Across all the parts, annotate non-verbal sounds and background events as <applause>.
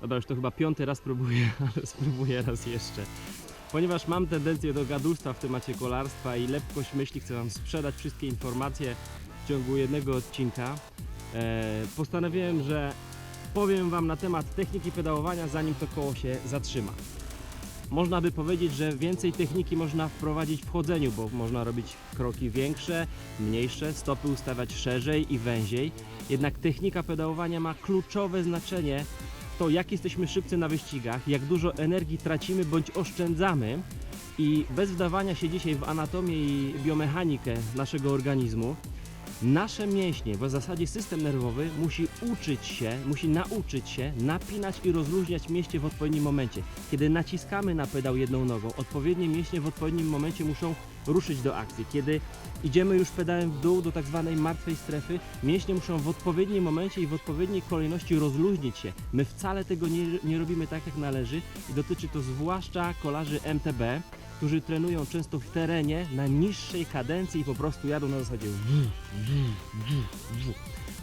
Dobra, już to chyba piąty raz próbuję, <laughs> ale spróbuję raz jeszcze. Ponieważ mam tendencję do gadulstwa w temacie kolarstwa i lepkość myśli, chcę Wam sprzedać wszystkie informacje w ciągu jednego odcinka. E, postanowiłem, że powiem Wam na temat techniki pedałowania, zanim to koło się zatrzyma. Można by powiedzieć, że więcej techniki można wprowadzić w chodzeniu, bo można robić kroki większe, mniejsze, stopy ustawiać szerzej i węziej. Jednak technika pedałowania ma kluczowe znaczenie to, jak jesteśmy szybcy na wyścigach, jak dużo energii tracimy bądź oszczędzamy. I bez wdawania się dzisiaj w anatomię i biomechanikę naszego organizmu, nasze mięśnie, bo w zasadzie system nerwowy musi uczyć się, musi nauczyć się napinać i rozluźniać mięśnie w odpowiednim momencie. Kiedy naciskamy na pedał jedną nogą, odpowiednie mięśnie w odpowiednim momencie muszą ruszyć do akcji. Kiedy idziemy już pedałem w dół do tak zwanej martwej strefy, mięśnie muszą w odpowiednim momencie i w odpowiedniej kolejności rozluźnić się. My wcale tego nie, nie robimy tak jak należy i dotyczy to zwłaszcza kolarzy MTB, którzy trenują często w terenie na niższej kadencji i po prostu jadą na zasadzie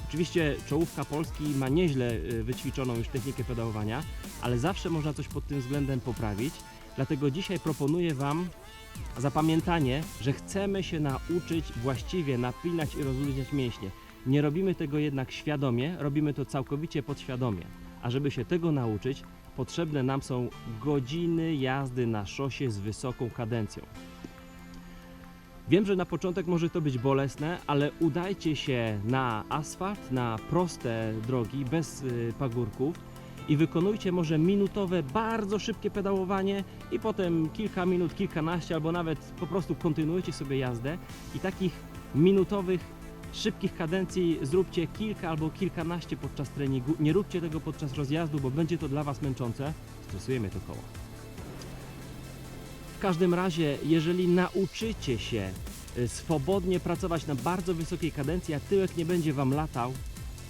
Oczywiście czołówka Polski ma nieźle y, wyćwiczoną już technikę pedałowania, ale zawsze można coś pod tym względem poprawić. Dlatego dzisiaj proponuję Wam zapamiętanie, że chcemy się nauczyć właściwie napinać i rozluźniać mięśnie. Nie robimy tego jednak świadomie, robimy to całkowicie podświadomie. A żeby się tego nauczyć, potrzebne nam są godziny jazdy na szosie z wysoką kadencją. Wiem, że na początek może to być bolesne, ale udajcie się na asfalt, na proste drogi, bez y, pagórków i wykonujcie może minutowe, bardzo szybkie pedałowanie i potem kilka minut, kilkanaście albo nawet po prostu kontynuujcie sobie jazdę i takich minutowych, szybkich kadencji zróbcie kilka albo kilkanaście podczas treningu. Nie róbcie tego podczas rozjazdu, bo będzie to dla Was męczące. Stresuje mnie to koło. W każdym razie, jeżeli nauczycie się y, swobodnie pracować na bardzo wysokiej kadencji, a tyłek nie będzie Wam latał,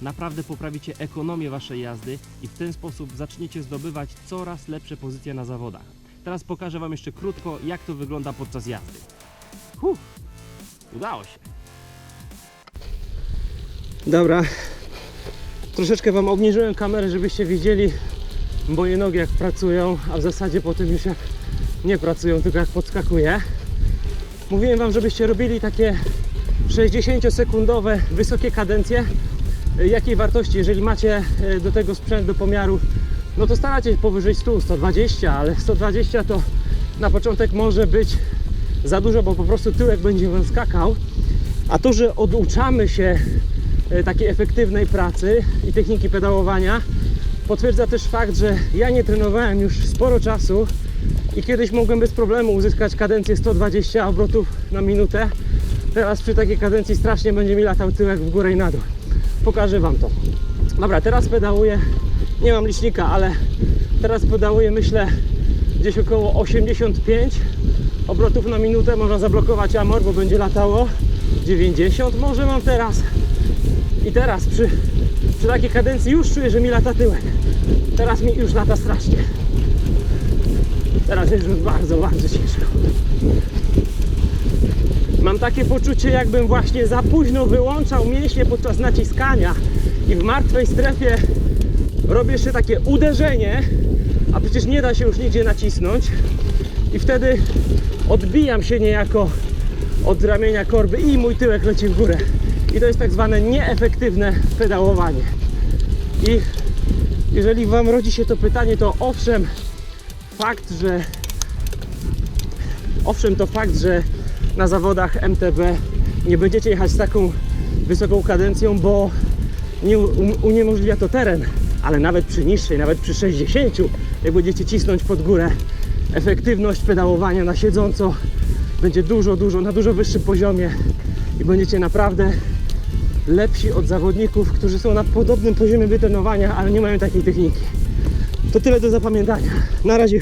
naprawdę poprawicie ekonomię Waszej jazdy i w ten sposób zaczniecie zdobywać coraz lepsze pozycje na zawodach. Teraz pokażę Wam jeszcze krótko, jak to wygląda podczas jazdy. Huh, udało się. Dobra, troszeczkę Wam obniżyłem kamerę, żebyście widzieli moje nogi jak pracują, a w zasadzie potem już jak nie pracują, tylko jak podskakuje. Mówiłem Wam, żebyście robili takie 60-sekundowe wysokie kadencje. Jakiej wartości, jeżeli macie e, do tego sprzęt do pomiaru, no to staracie się powyżej 100, 120, ale 120 to na początek może być za dużo, bo po prostu tyłek będzie Wam skakał. A to, że oduczamy się e, takiej efektywnej pracy i techniki pedałowania, potwierdza też fakt, że ja nie trenowałem już sporo czasu i kiedyś mogłem bez problemu uzyskać kadencję 120 obrotów na minutę. Teraz przy takiej kadencji strasznie będzie mi latał tyłek w górę i na dół. Pokażę Wam to. Dobra, teraz pedałuję. Nie mam licznika, ale teraz pedałuję myślę gdzieś około 85 obrotów na minutę. Można zablokować amor, bo będzie latało 90 może mam teraz. I teraz przy, przy takiej kadencji już czuję, że mi lata tyłek. Teraz mi już lata strasznie. Teraz jest już bardzo, bardzo ciężko. Mam takie poczucie, jakbym właśnie za późno wyłączał mięśnie podczas naciskania i w martwej strefie robię jeszcze takie uderzenie, a przecież nie da się już nigdzie nacisnąć i wtedy odbijam się niejako od ramienia korby i mój tyłek leci w górę. I to jest tak zwane nieefektywne pedałowanie. I jeżeli Wam rodzi się to pytanie, to owszem, fakt, że owszem to fakt, że na zawodach MTB nie będziecie jechać z taką wysoką kadencją, bo nie uniemożliwia to teren, ale nawet przy niższej, nawet przy 60, jak będziecie cisnąć pod górę, efektywność pedałowania na siedząco będzie dużo, dużo, na dużo wyższym poziomie i będziecie naprawdę lepsi od zawodników, którzy są na podobnym poziomie wytrenowania, ale nie mają takiej techniki. To tyle do zapamiętania. Na razie.